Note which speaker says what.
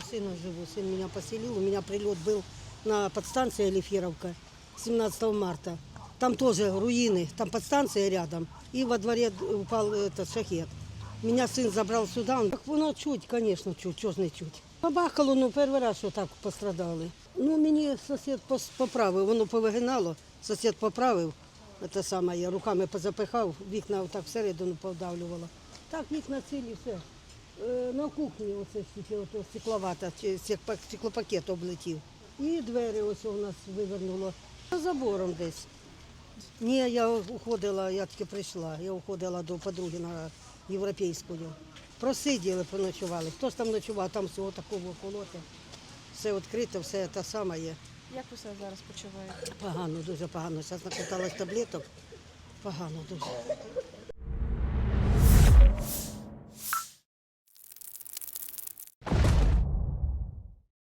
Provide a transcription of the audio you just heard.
Speaker 1: у сына живу. Сын меня поселил. У меня прилет был на подстанции Алиферовка 17 марта. Там тоже руины, там подстанция рядом. И во дворе упал этот шахет. Меня сын забрал сюда. Он, так воно чуть, конечно, чуть, чого ж не чуть. Побахало, ну, перший раз, що так пострадали. Ну, мені сусід пос- поправив, воно повигинало, сусід поправив, це саме, я руками позапихав, вікна так всередину повдавлювало. Так, вікна цілі, все. Е, на кухні оце ото стекловата, стеклопакет облетів. І двері ось у нас вивернуло. За забором десь. Ні, я уходила, я таки прийшла. Я уходила до подруги на європейську. Просиділи, поночували. Хто ж там ночував, там всього такого колоти. Все відкрите, все те саме є.
Speaker 2: Як ви себе зараз почуваєте?
Speaker 1: Погано, дуже погано. Зараз накаталась таблеток. Погано дуже.